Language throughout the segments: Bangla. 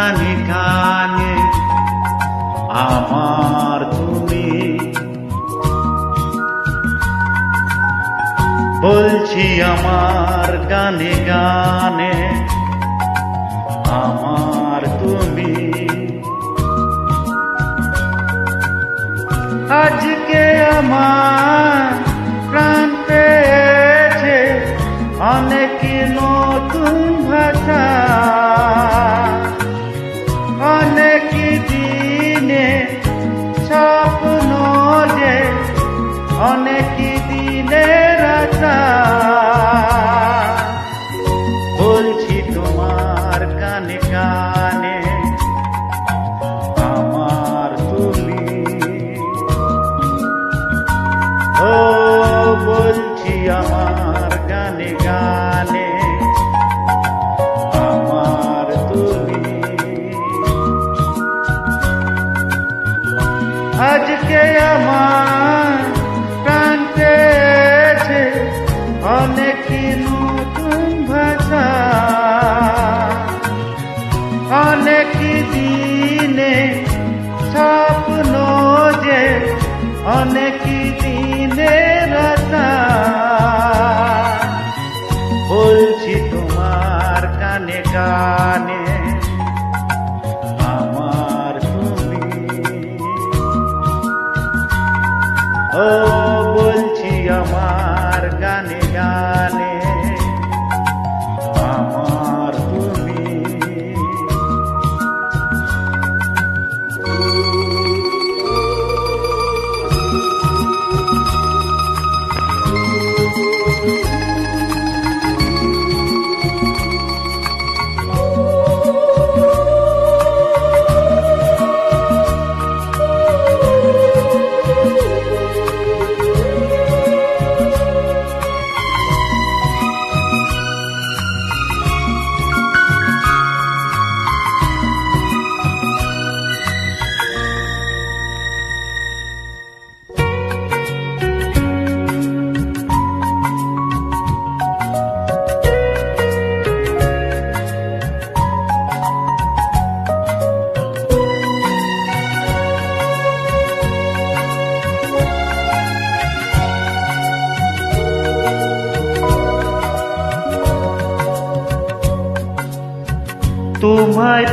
কানে কানে আমার তুমি। বলছি আমার গানে গানে আমার তুমি। আজকে আমার আশা বলছি তোমার কানে কানে আমার তুমি ও বলছি আমার গানে আমার তুমি আজকে আমার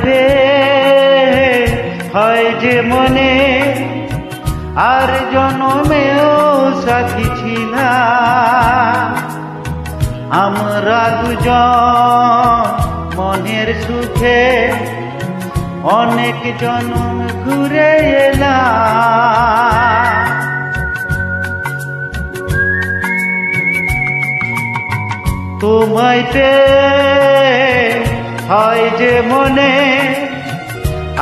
পেয়ে হয় যে মনে আর জনমেও সাথী ছিলাম। আমরা দুজন মনের সুখে অনেক জনম ঘুরে এলাম। তোমায় হয় যে মনে,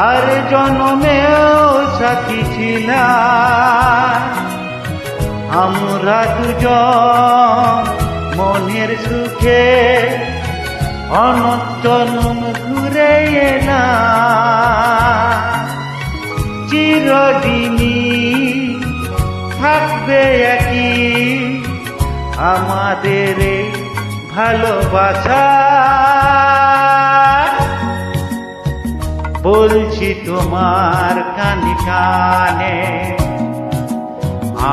আর জন্মেও সাথী ছিলাম আমরা দুজন মনের সুখে অনন্তনম ঘুরে না চিরদিনই থাকবে একই আমাদের ভালোবাসা। বলছি তোমার কানে কানে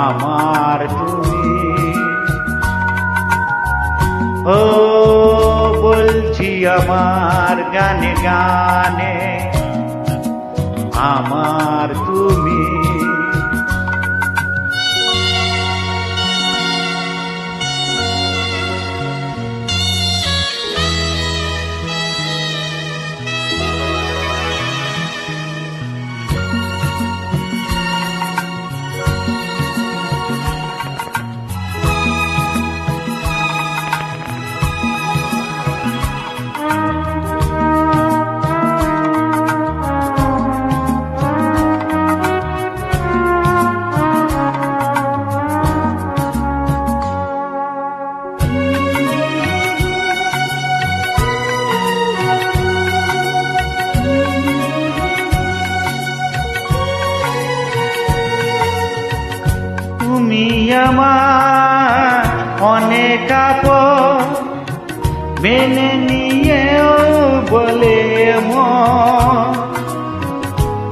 আমার তুমি। ও বলছি আমার গানে গানে আমার তুমি। তুমি আমার অনেক মেনে নিয়েও বলে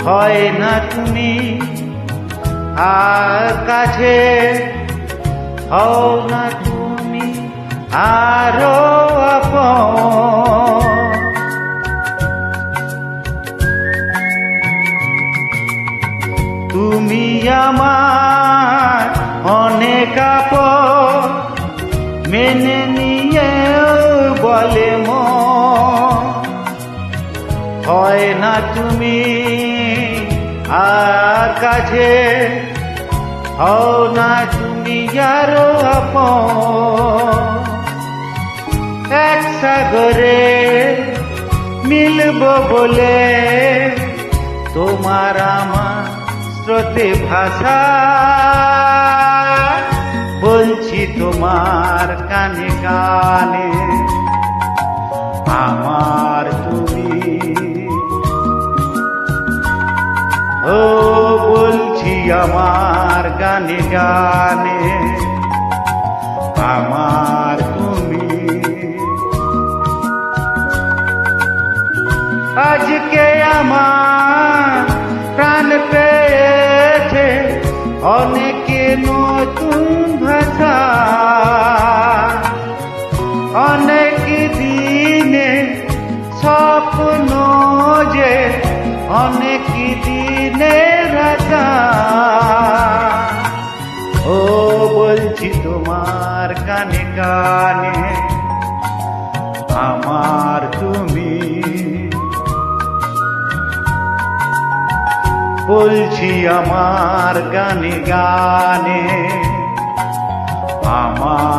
হয় না তুমি আর কাছে। হও না তুমি আরও আপন। তুমি আমার কাছে হও না তুমি আরও এক সাগরে মিলব বলে তোমার আমার স্রোতে ভাষা। বলছি তোমার কানে কানে, আমার আমার গানে গানে। বলছি তোমার কানে কানে আমার তুমি। বলছি আমার গানে গানে আমার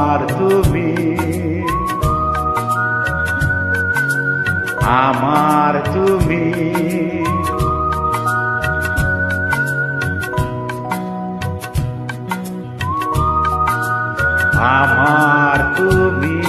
আমার তুমি।